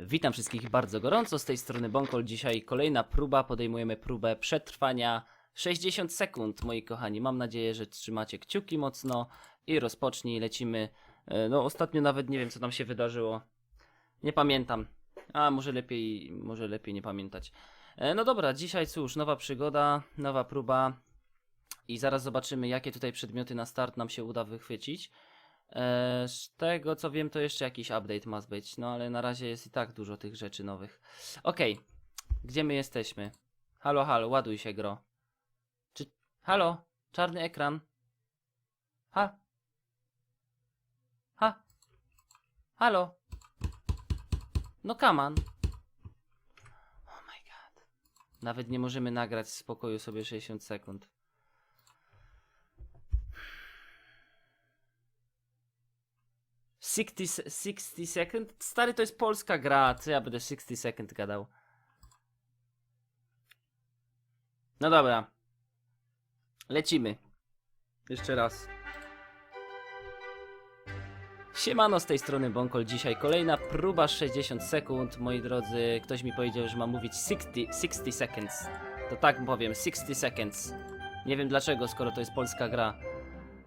Witam wszystkich bardzo gorąco, z tej strony Bonkol. Dzisiaj kolejna próba, podejmujemy próbę przetrwania 60 sekund, moi kochani. Mam nadzieję, że trzymacie kciuki mocno i rozpocznij, lecimy. E, No ostatnio nawet nie wiem, co tam się wydarzyło. Nie pamiętam. A, może lepiej, może lepiej nie pamiętać. E, No dobra, dzisiaj cóż, nowa przygoda, nowa próba i zaraz zobaczymy, jakie tutaj przedmioty na start nam się uda wychwycić. E, Z tego co wiem, to jeszcze jakiś update ma być, no ale na razie jest i tak dużo tych rzeczy nowych. Okej, gdzie my jesteśmy? Halo, halo, ładuj się, gro. Czy. Halo, czarny ekran. Ha. Ha. Halo. No, on. Oh my god. Nawet nie możemy nagrać w spokoju sobie 60 sekund. Sixty, se- 60 second? Stary, to jest polska gra, co ja będę 60 second gadał? No dobra. Lecimy. Jeszcze raz. Siemano, z tej strony Bonkol. Dzisiaj kolejna próba 60 sekund. Moi drodzy, ktoś mi powiedział, że mam mówić 60, 60 seconds. To tak powiem, 60 seconds. Nie wiem dlaczego, skoro to jest polska gra.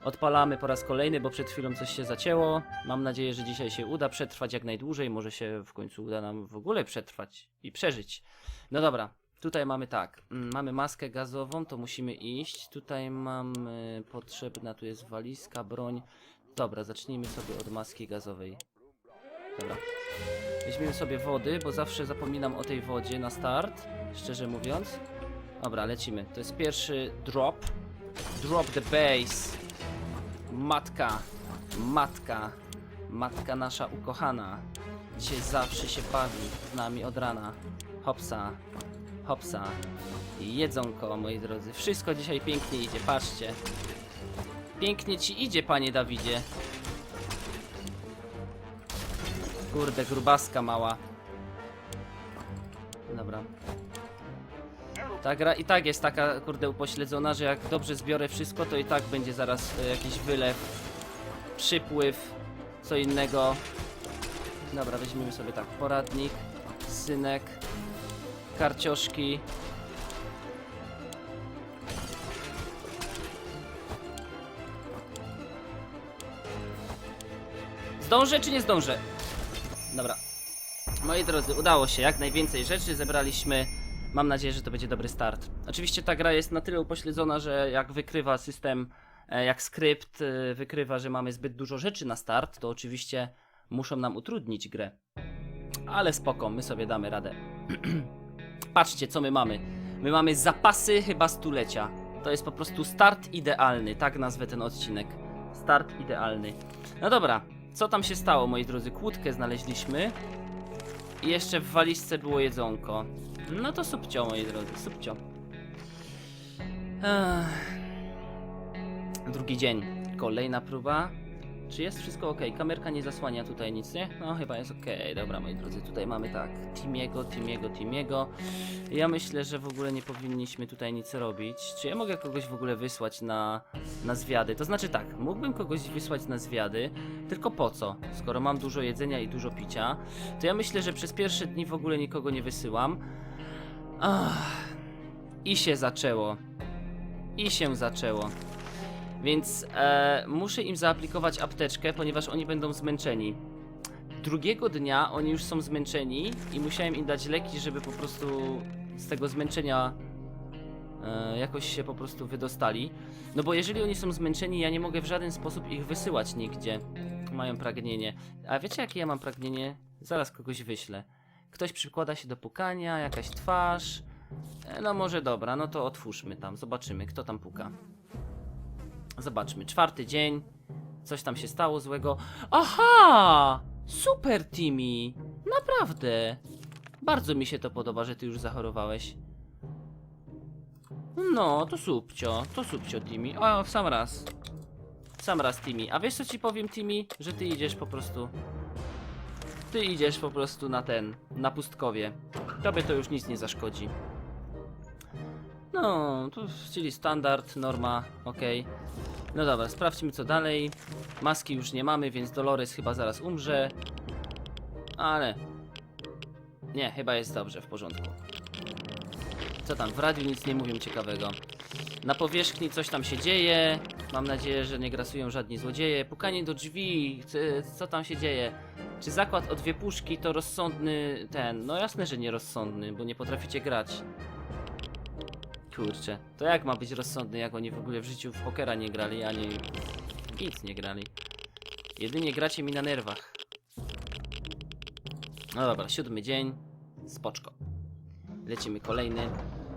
Odpalamy po raz kolejny, bo przed chwilą coś się zacięło. Mam nadzieję, że dzisiaj się uda przetrwać jak najdłużej. Może się w końcu uda nam w ogóle przetrwać i przeżyć. No dobra, tutaj mamy tak. mm, Mamy maskę gazową, to musimy iść. Tutaj mamy potrzebna, tu jest walizka, broń. Dobra, zacznijmy sobie od maski gazowej. Dobra. Weźmiemy sobie wody, bo zawsze zapominam o tej wodzie na start, szczerze mówiąc. Dobra, lecimy. To jest pierwszy drop. Drop the base. Matka, matka, matka nasza ukochana. Dzisiaj zawsze się bawi z nami od rana. Hopsa, hopsa. Jedzonko, moi drodzy. Wszystko dzisiaj pięknie idzie, patrzcie. Pięknie ci idzie, panie Dawidzie. Kurde, grubaska mała. Dobra. Ta gra i tak jest taka, kurde, upośledzona, że jak dobrze zbiorę wszystko, to i tak będzie zaraz e, jakiś wylew, przypływ, co innego. Dobra, weźmiemy sobie tak, poradnik, synek, karcioszki. Zdążę czy nie zdążę? Dobra. Moi drodzy, udało się. Jak najwięcej rzeczy zebraliśmy. Mam nadzieję, że to będzie dobry start. Oczywiście ta gra jest na tyle upośledzona, że jak wykrywa system, e, jak skrypt e, wykrywa, że mamy zbyt dużo rzeczy na start, to oczywiście muszą nam utrudnić grę. Ale spoko, my sobie damy radę. Patrzcie, co my mamy. My mamy zapasy chyba stulecia. To jest po prostu start idealny, tak nazwę ten odcinek. Start idealny. No dobra, co tam się stało, moi drodzy? Kłódkę znaleźliśmy. I jeszcze w walizce było jedzonko. No to subcio, moi drodzy, subcio. Ech. Drugi dzień. Kolejna próba. Czy jest wszystko ok? Kamerka nie zasłania tutaj nic, nie? No chyba jest ok. Dobra, moi drodzy, tutaj mamy tak. Timiego, Timiego, Timiego. Ja myślę, że w ogóle nie powinniśmy tutaj nic robić. Czy ja mogę kogoś w ogóle wysłać na, na zwiady? To znaczy tak, mógłbym kogoś wysłać na zwiady, tylko po co? Skoro mam dużo jedzenia i dużo picia, to ja myślę, że przez pierwsze dni w ogóle nikogo nie wysyłam. Ach, I się zaczęło. I się zaczęło. Więc e, muszę im zaaplikować apteczkę, ponieważ oni będą zmęczeni. Drugiego dnia oni już są zmęczeni i musiałem im dać leki, żeby po prostu z tego zmęczenia e, jakoś się po prostu wydostali. No bo jeżeli oni są zmęczeni, ja nie mogę w żaden sposób ich wysyłać nigdzie. Mają pragnienie. A wiecie jakie ja mam pragnienie? Zaraz kogoś wyślę. Ktoś przykłada się do pukania, jakaś twarz. E, No może dobra, no to otwórzmy tam, zobaczymy kto tam puka. Zobaczmy, czwarty dzień. Coś tam się stało złego. Aha! Super, Timmy! Naprawdę! Bardzo mi się to podoba, że ty już zachorowałeś. No, to subcio, to subcio, Timmy. O, w sam raz. W sam raz, Timmy. A wiesz co ci powiem, Timmy? Że ty idziesz po prostu... Ty idziesz po prostu na ten, na pustkowie. Tobie to już nic nie zaszkodzi. No, to czyli standard, norma, okej. No dobra, sprawdźmy co dalej. Maski już nie mamy, więc Dolores chyba zaraz umrze. Ale Nie, chyba jest dobrze, w porządku. Co tam, w radiu nic nie mówią ciekawego. Na powierzchni coś tam się dzieje. Mam nadzieję, że nie grasują żadni złodzieje. Pukanie do drzwi, co tam się dzieje? Czy zakład o dwie puszki to rozsądny ten? No jasne, że nierozsądny, bo nie potraficie grać. Kurczę, to jak ma być rozsądny, jak oni w ogóle w życiu w pokera nie grali, ani nic nie grali. Jedynie gracie mi na nerwach. No dobra, siódmy dzień. Spoczko. Lecimy kolejny.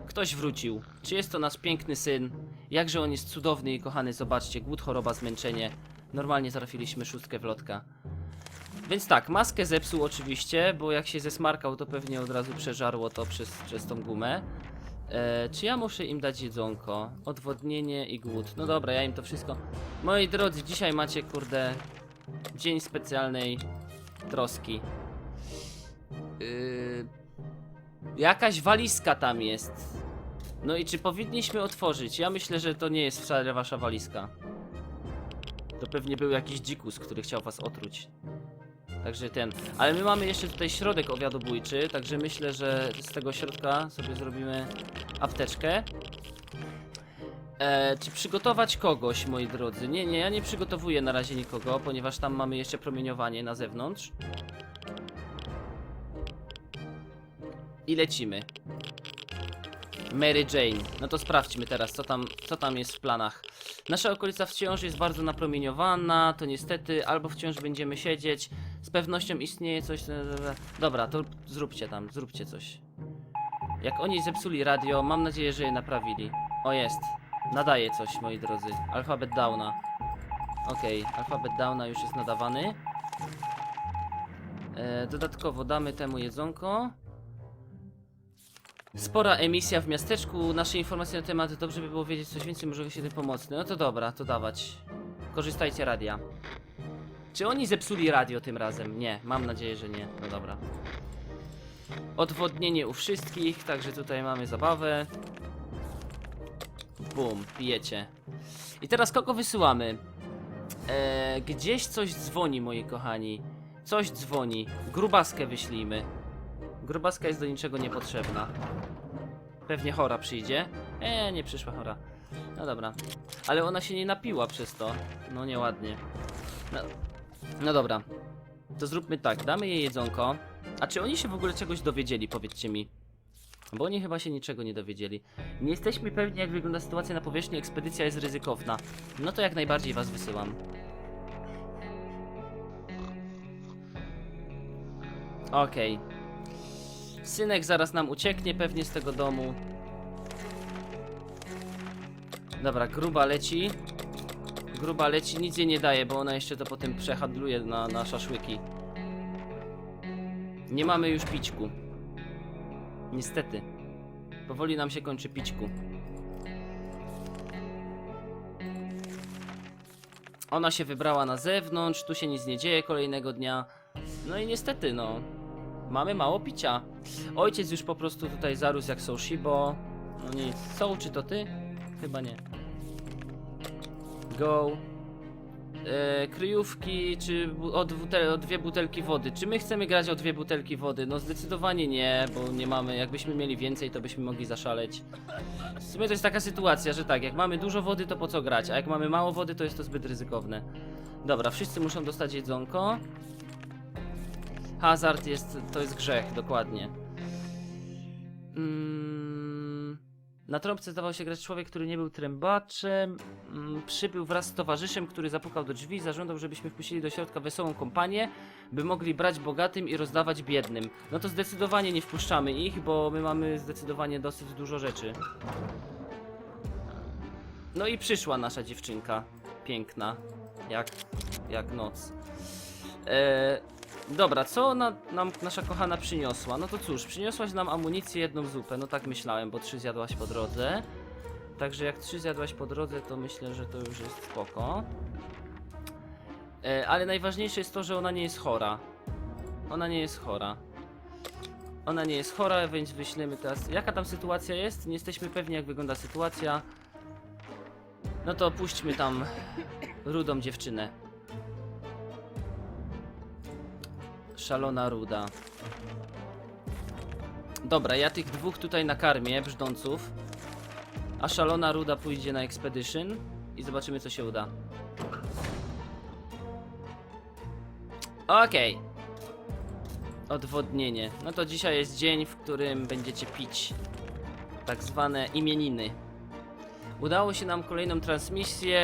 Ktoś wrócił. Czy jest to nasz piękny syn? Jakże on jest cudowny i kochany, zobaczcie. Głód, choroba, zmęczenie. Normalnie trafiliśmy szóstkę w lotka. Więc tak, maskę zepsuł oczywiście, bo jak się zesmarkał, to pewnie od razu przeżarło to przez, przez tą gumę. E, czy ja muszę im dać jedzonko? Odwodnienie i głód. No dobra, ja im to wszystko. Moi drodzy, dzisiaj macie, kurde, dzień specjalnej troski. Yy, jakaś walizka tam jest. No i czy powinniśmy otworzyć? Ja myślę, że to nie jest wcale wasza walizka. To pewnie był jakiś dzikus, który chciał was otruć. Także ten. Ale my mamy jeszcze tutaj środek owiadobójczy, także myślę, że z tego środka sobie zrobimy apteczkę. E, czy przygotować kogoś, moi drodzy? Nie, nie, ja nie przygotowuję na razie nikogo, ponieważ tam mamy jeszcze promieniowanie na zewnątrz. I lecimy. Mary Jane. No to sprawdźmy teraz, co tam, co tam jest w planach. Nasza okolica wciąż jest bardzo napromieniowana, to niestety albo wciąż będziemy siedzieć. Z pewnością istnieje coś. Dobra, to zróbcie tam, zróbcie coś. Jak oni zepsuli radio, mam nadzieję, że je naprawili. O jest. Nadaje coś, moi drodzy. Alfabet Downa. Okej, alfabet Downa już jest nadawany. E, dodatkowo damy temu jedzonko. Spora emisja w miasteczku. Nasze informacje na temat, dobrze by było wiedzieć coś więcej, może się tym pomocny. No to dobra, to dawać. Korzystajcie radia. Czy oni zepsuli radio tym razem? Nie, mam nadzieję, że nie. No dobra. Odwodnienie u wszystkich, także tutaj mamy zabawę. Bum, pijecie. I teraz kogo wysyłamy? Eee, gdzieś coś dzwoni, moi kochani. Coś dzwoni. Grubaskę wyślijmy. Grubaska jest do niczego niepotrzebna. Pewnie chora przyjdzie. Eee, nie przyszła chora. No dobra. Ale ona się nie napiła przez to. No nieładnie. No, no dobra. To zróbmy tak, damy jej jedzonko. A czy oni się w ogóle czegoś dowiedzieli, powiedzcie mi? Bo oni chyba się niczego nie dowiedzieli. Nie jesteśmy pewni, jak wygląda sytuacja na powierzchni. Ekspedycja jest ryzykowna. No to jak najbardziej was wysyłam. Okej. Synek zaraz nam ucieknie pewnie z tego domu. Dobra, gruba leci. Gruba leci, nic jej nie daje, bo ona jeszcze to potem przehandluje na, na szaszłyki. Nie mamy już pićku. Niestety. Powoli nam się kończy pićku. Ona się wybrała na zewnątrz, tu się nic nie dzieje kolejnego dnia. No i niestety, no. Mamy mało picia. Ojciec już po prostu tutaj zarósł jak są Shibo. No nic. Są, czy to ty? Chyba nie. Go. E, kryjówki, czy o, dwutel, o dwie butelki wody. Czy my chcemy grać o dwie butelki wody? No zdecydowanie nie, bo nie mamy. Jakbyśmy mieli więcej, to byśmy mogli zaszaleć. W sumie to jest taka sytuacja, że tak, jak mamy dużo wody, to po co grać? A jak mamy mało wody, to jest to zbyt ryzykowne. Dobra, wszyscy muszą dostać jedzonko. Hazard jest, to jest grzech, dokładnie. Mm, na trąbce zdawał się grać człowiek, który nie był trębaczem. Mm, przybył wraz z towarzyszem, który zapukał do drzwi, zażądał, żebyśmy wpuścili do środka wesołą kompanię, by mogli brać bogatym i rozdawać biednym. No to zdecydowanie nie wpuszczamy ich, bo my mamy zdecydowanie dosyć dużo rzeczy. No i przyszła nasza dziewczynka. Piękna. Jak, jak noc. Eee, Dobra, co ona, nam nasza kochana przyniosła? No to cóż, przyniosłaś nam amunicję, jedną zupę. No tak myślałem, bo trzy zjadłaś po drodze. Także jak trzy zjadłaś po drodze, to myślę, że to już jest spoko. E, ale najważniejsze jest to, że ona nie jest chora. Ona nie jest chora. Ona nie jest chora, więc wyślemy teraz. Jaka tam sytuacja jest? Nie jesteśmy pewni, jak wygląda sytuacja. No to puśćmy tam rudą dziewczynę. Szalona ruda. Dobra, ja tych dwóch tutaj nakarmię, brzdąców. A szalona ruda pójdzie na expedition i zobaczymy co się uda. Okej. Odwodnienie. No to dzisiaj jest dzień, w którym będziecie pić tak zwane imieniny. Udało się nam kolejną transmisję.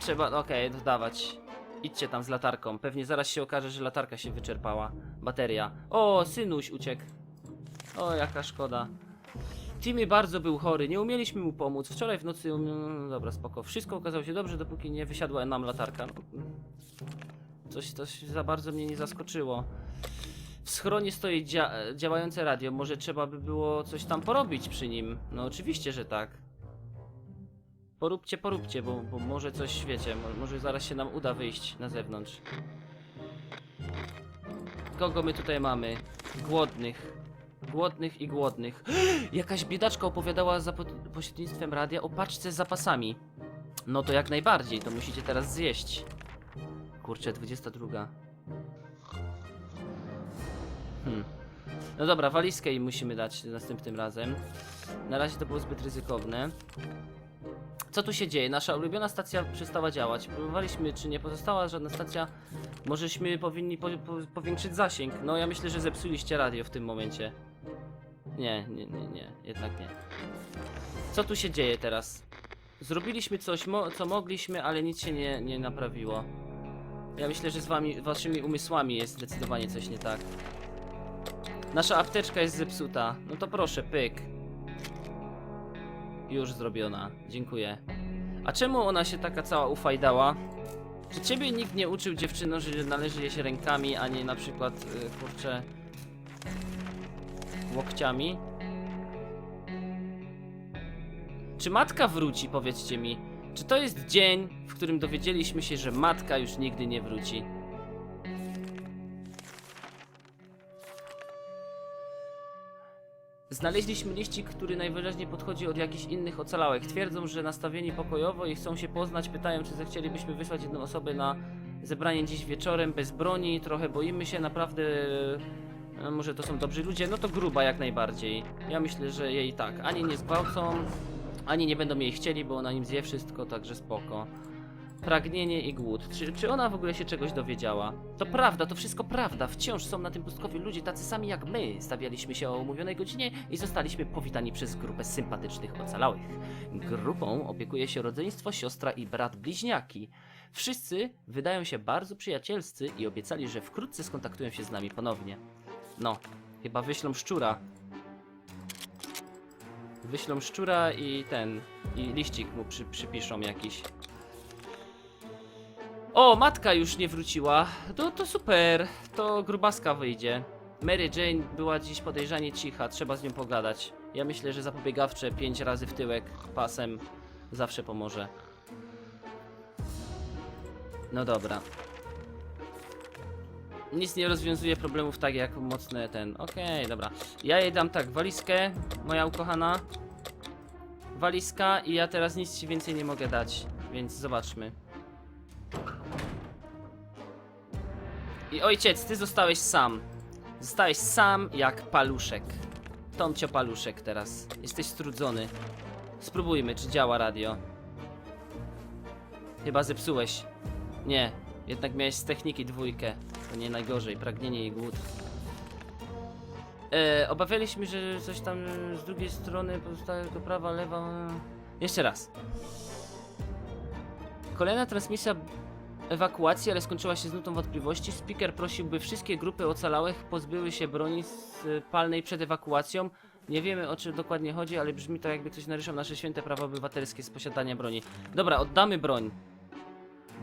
Trzeba, okej, dodawać. Idźcie tam z latarką. Pewnie zaraz się okaże, że latarka się wyczerpała. Bateria. O, synuś uciekł. O, jaka szkoda. Timmy bardzo był chory, nie umieliśmy mu pomóc. Wczoraj w nocy. Um... Dobra, spoko. Wszystko okazało się dobrze, dopóki nie wysiadła nam latarka. No, Coś, coś za bardzo mnie nie zaskoczyło. W schronie stoi dzia działające radio. Może trzeba by było coś tam porobić przy nim. No oczywiście, że tak. Poróbcie, poróbcie, bo, bo może coś wiecie. mo- Może zaraz się nam uda wyjść na zewnątrz. Kogo my tutaj mamy? Głodnych. Głodnych i głodnych. Jakaś biedaczka opowiadała za po pośrednictwem radia o paczce z zapasami. No to jak najbardziej, to musicie teraz zjeść. Kurczę, 22. Hmm. No dobra, walizkę im musimy dać następnym razem. Na razie to było zbyt ryzykowne. Co tu się dzieje? Nasza ulubiona stacja przestała działać. Próbowaliśmy, czy nie pozostała żadna stacja. Możeśmy powinni po, po, powiększyć zasięg. No ja myślę, że zepsuliście radio w tym momencie. Nie, nie, nie, nie, jednak nie. Co tu się dzieje teraz? Zrobiliśmy coś, mo co mogliśmy, ale nic się nie, nie naprawiło. Ja myślę, że z wami, waszymi umysłami jest zdecydowanie coś nie tak. Nasza apteczka jest zepsuta. No to proszę, pyk. Już zrobiona. Dziękuję. A czemu ona się taka cała ufajdała? Czy ciebie nikt nie uczył dziewczyno, że należy je się rękami, a nie na przykład, y, kurczę, łokciami? Czy matka wróci, powiedzcie mi? Czy to jest dzień, w którym dowiedzieliśmy się, że matka już nigdy nie wróci? Znaleźliśmy liścik, który najwyraźniej podchodzi od jakichś innych ocalałych. Twierdzą, że nastawieni pokojowo i chcą się poznać. Pytają, czy zechcielibyśmy wysłać jedną osobę na zebranie dziś wieczorem bez broni. Trochę boimy się, naprawdę. e, Może to są dobrzy ludzie? No to gruba jak najbardziej. Ja myślę, że jej tak. Ani nie zgwałcą, ani nie będą jej chcieli, bo ona im zje wszystko, także spoko. Pragnienie i głód. Czy, czy ona w ogóle się czegoś dowiedziała? To prawda, to wszystko prawda. Wciąż są na tym pustkowiu ludzie tacy sami jak my. Stawialiśmy się o umówionej godzinie i zostaliśmy powitani przez grupę sympatycznych ocalałych. Grupą opiekuje się rodzeństwo, siostra i brat bliźniaki. Wszyscy wydają się bardzo przyjacielscy i obiecali, że wkrótce skontaktują się z nami ponownie. No, chyba wyślą szczura. Wyślą szczura i ten. I liścik mu przy, przypiszą jakiś. O, matka już nie wróciła. To, to super. To grubaska wyjdzie. Mary Jane była dziś podejrzanie cicha, trzeba z nią pogadać. Ja myślę, że zapobiegawcze 5 razy w tyłek pasem zawsze pomoże. No dobra. Nic nie rozwiązuje problemów tak jak mocne ten. Okej, dobra. Ja jej dam tak, walizkę, moja ukochana. Walizka i ja teraz nic ci więcej nie mogę dać, więc zobaczmy. I ojciec, ty zostałeś sam. Zostałeś sam jak paluszek. Tomcio paluszek teraz. Jesteś strudzony. Spróbujmy, czy działa radio. Chyba zepsułeś. Nie, jednak miałeś z techniki dwójkę. To nie najgorzej, pragnienie i głód. E, obawialiśmy, że coś tam z drugiej strony pozostałego prawa, lewa. Jeszcze raz. Kolejna transmisja ewakuacji, ale skończyła się z nutą wątpliwości. Speaker prosił, by wszystkie grupy ocalałych pozbyły się broni z- palnej przed ewakuacją. Nie wiemy o czym dokładnie chodzi, ale brzmi to jakby ktoś naruszał nasze święte prawa obywatelskie z posiadania broni. Dobra, oddamy broń.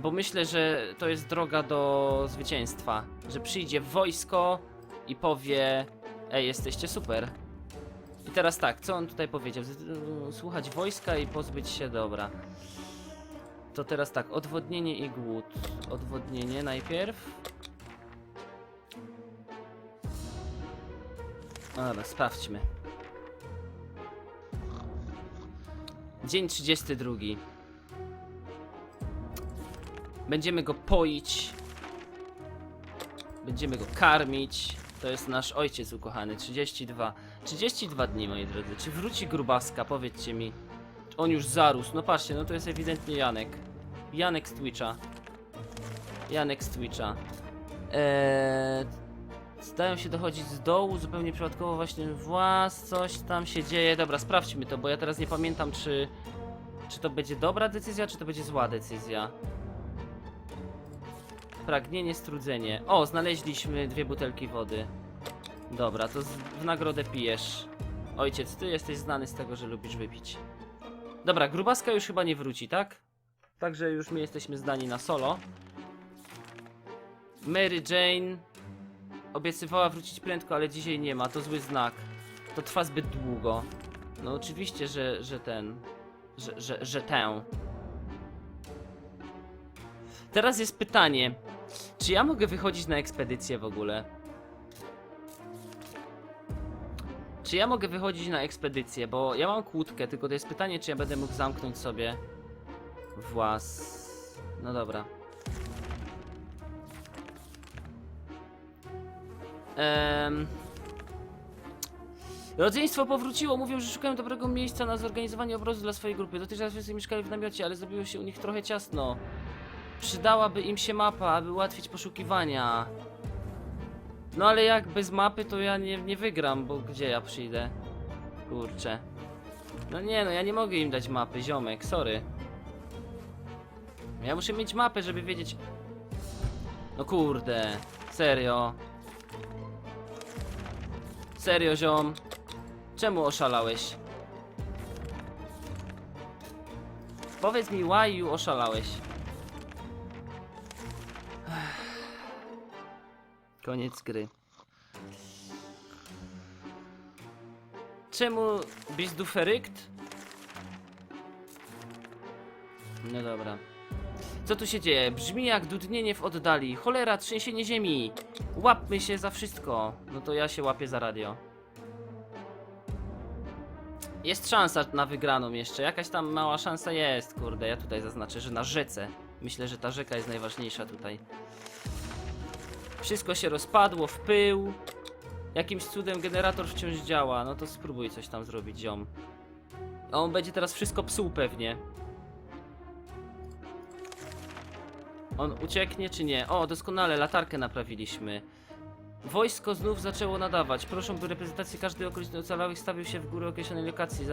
Bo myślę, że to jest droga do zwycięstwa. Że przyjdzie wojsko i powie: Ej, jesteście super. I teraz tak, co on tutaj powiedział? Z- Słuchać wojska i pozbyć się dobra. To teraz tak, odwodnienie i głód. Odwodnienie najpierw. No dobra, sprawdźmy. Dzień 32. Będziemy go poić. Będziemy go karmić. To jest nasz ojciec ukochany, 32. 32 dni, moi drodzy. Czy wróci grubaska? Powiedzcie mi. On już zarósł. No patrzcie, no to jest ewidentnie Janek. Janek z Twitcha. Janek z Twitcha. Eee, zdają się dochodzić z dołu, zupełnie przypadkowo właśnie włas, coś tam się dzieje. Dobra, sprawdźmy to, bo ja teraz nie pamiętam, czy, czy to będzie dobra decyzja, czy to będzie zła decyzja. Pragnienie, strudzenie. O, znaleźliśmy dwie butelki wody. Dobra, to w nagrodę pijesz. Ojciec, ty jesteś znany z tego, że lubisz wypić. Dobra, grubaska już chyba nie wróci, tak? Także już my jesteśmy zdani na solo. Mary Jane obiecywała wrócić prędko, ale dzisiaj nie ma. To zły znak. To trwa zbyt długo. No oczywiście, że, że ten. Że, że, że tę. Teraz jest pytanie. Czy ja mogę wychodzić na ekspedycję w ogóle? Czy ja mogę wychodzić na ekspedycję? Bo ja mam kłódkę, tylko to jest pytanie, czy ja będę mógł zamknąć sobie włas. No dobra. Ehm... Rodzeństwo powróciło, mówią, że szukają dobrego miejsca na zorganizowanie obrazu dla swojej grupy. Dotychczas wszyscy mieszkali w namiocie, ale zrobiło się u nich trochę ciasno. Przydałaby im się mapa, aby ułatwić poszukiwania. No ale jak bez mapy, to ja nie, nie wygram, bo gdzie ja przyjdę? Kurczę. No nie, no ja nie mogę im dać mapy, ziomek, sorry. Ja muszę mieć mapę, żeby wiedzieć... No kurde, serio. Serio, ziom. Czemu oszalałeś? Powiedz mi, why you oszalałeś? Koniec gry. Czemu bizduferykt? No dobra. Co tu się dzieje? Brzmi jak dudnienie w oddali. Cholera, trzęsienie ziemi. Łapmy się za wszystko. No to ja się łapię za radio. Jest szansa na wygraną jeszcze. Jakaś tam mała szansa jest, kurde. Ja tutaj zaznaczę, że na rzece. Myślę, że ta rzeka jest najważniejsza tutaj. Wszystko się rozpadło w pył. Jakimś cudem generator wciąż działa. No to spróbuj coś tam zrobić, ziom. A on będzie teraz wszystko psuł pewnie. On ucieknie czy nie? O, doskonale, latarkę naprawiliśmy. Wojsko znów zaczęło nadawać. Proszę, by reprezentacji każdej okolicznej ocalałych stawił się w górę określonej lokacji.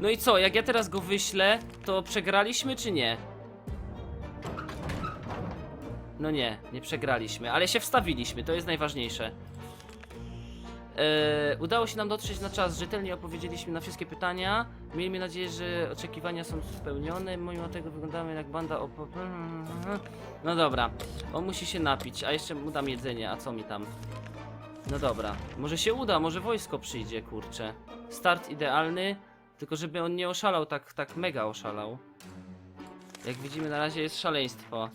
No i co, jak ja teraz go wyślę, to przegraliśmy czy nie? No nie, nie przegraliśmy, ale się wstawiliśmy, to jest najważniejsze. Eee, udało się nam dotrzeć na czas, rzetelnie opowiedzieliśmy na wszystkie pytania. Miejmy nadzieję, że oczekiwania są spełnione. Mimo tego wyglądamy jak banda op... No dobra, on musi się napić, a jeszcze mu dam jedzenie, a co mi tam? No dobra, może się uda, może wojsko przyjdzie, kurczę. Start idealny, tylko żeby on nie oszalał tak, tak mega oszalał. Jak widzimy na razie jest szaleństwo.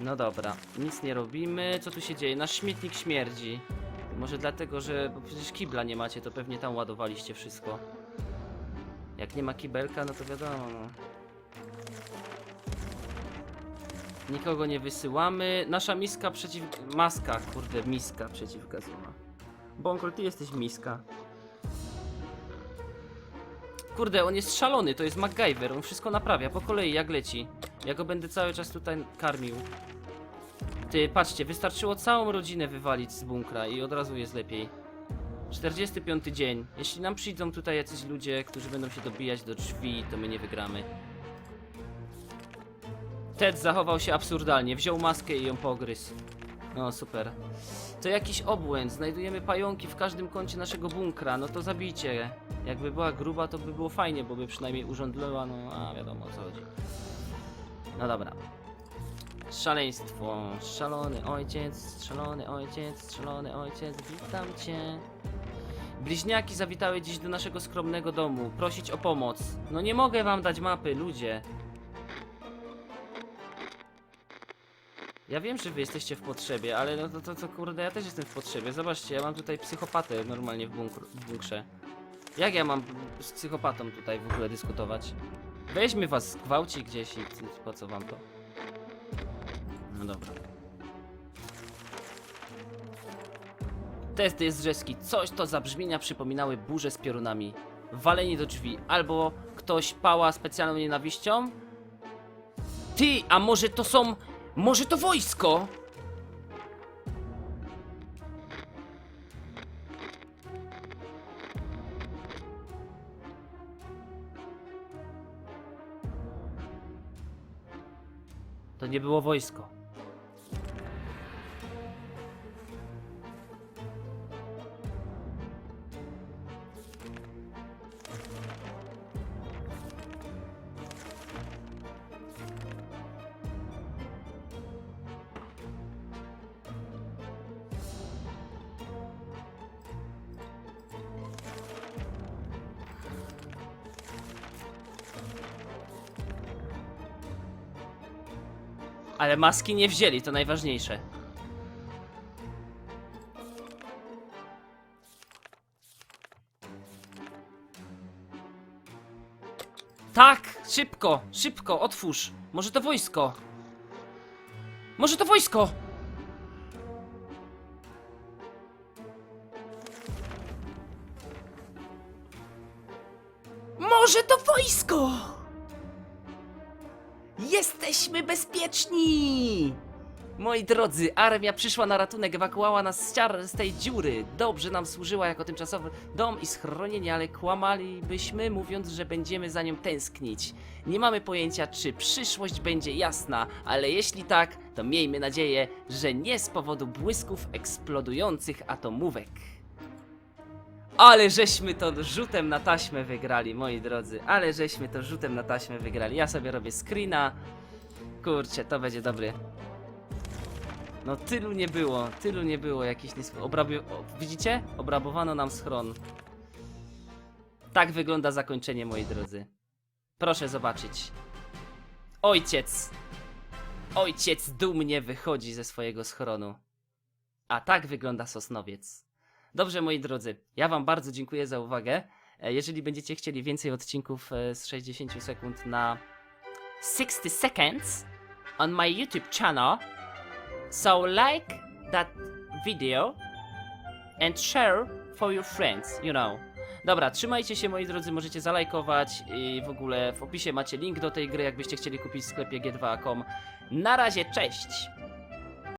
No dobra, nic nie robimy. Co tu się dzieje? Nasz śmietnik śmierdzi. Może dlatego, że bo przecież kibla nie macie, to pewnie tam ładowaliście wszystko. Jak nie ma kibelka, no to wiadomo. No. Nikogo nie wysyłamy. Nasza miska przeciw... Maska, kurde, miska przeciwgazowa. Bonkol, ty jesteś miska. Kurde, on jest szalony, to jest MacGyver, on wszystko naprawia po kolei, jak leci. Ja go będę cały czas tutaj karmił. Ty, patrzcie, wystarczyło całą rodzinę wywalić z bunkra i od razu jest lepiej. 45 dzień. Jeśli nam przyjdą tutaj jacyś ludzie, którzy będą się dobijać do drzwi, to my nie wygramy. Ted zachował się absurdalnie, wziął maskę i ją pogryzł. No super. To jakiś obłęd, znajdujemy pająki w każdym kącie naszego bunkra, no to zabijcie. Jakby była gruba, to by było fajnie, bo by przynajmniej urządliła, no a wiadomo o co chodzi. No dobra. Szaleństwo. Szalony ojciec, szalony ojciec, szalony ojciec, witam cię. Bliźniaki zawitały dziś do naszego skromnego domu, prosić o pomoc. No nie mogę wam dać mapy, ludzie. Ja wiem, że wy jesteście w potrzebie, ale no to, to, to kurde, ja też jestem w potrzebie. Zobaczcie, ja mam tutaj psychopatę normalnie w, bunkr, w bunkrze. Jak ja mam z psychopatą tutaj w ogóle dyskutować? Weźmy was, gwałci gdzieś i po co wam to? No dobra. Testy jest rzeski. Coś to za brzmienia przypominały burze z piorunami. Walenie do drzwi. Albo ktoś pała specjalną nienawiścią. Ty, a może to są... Może to wojsko? Nie było wojsko. Ale maski nie wzięli, to najważniejsze. Tak! Szybko! Szybko! Otwórz! Może to wojsko! Może to wojsko! Może to wojsko! Jesteśmy bezpieczni! Moi drodzy, armia przyszła na ratunek, ewakuowała nas z, ciar- z tej dziury. Dobrze nam służyła jako tymczasowy dom i schronienie, ale kłamalibyśmy, mówiąc, że będziemy za nią tęsknić. Nie mamy pojęcia, czy przyszłość będzie jasna, ale jeśli tak, to miejmy nadzieję, że nie z powodu błysków eksplodujących atomówek. Ale żeśmy to rzutem na taśmę wygrali, moi drodzy. Ale żeśmy to rzutem na taśmę wygrali. Ja sobie robię screena. Kurczę, to będzie dobry. No tylu nie było, tylu nie było jakiś nies... Obrabi... O, widzicie? Obrabowano nam schron. Tak wygląda zakończenie, moi drodzy. Proszę zobaczyć. Ojciec. Ojciec dumnie wychodzi ze swojego schronu. A tak wygląda Sosnowiec. Dobrze, moi drodzy, ja Wam bardzo dziękuję za uwagę. E, Jeżeli będziecie chcieli więcej odcinków e, z 60 sekund na 60 seconds on my YouTube channel, so like that video and share for your friends, you know. Dobra, trzymajcie się moi drodzy, możecie zalajkować i w ogóle w opisie macie link do tej gry, jakbyście chcieli kupić w sklepie g2.com. Na razie, cześć!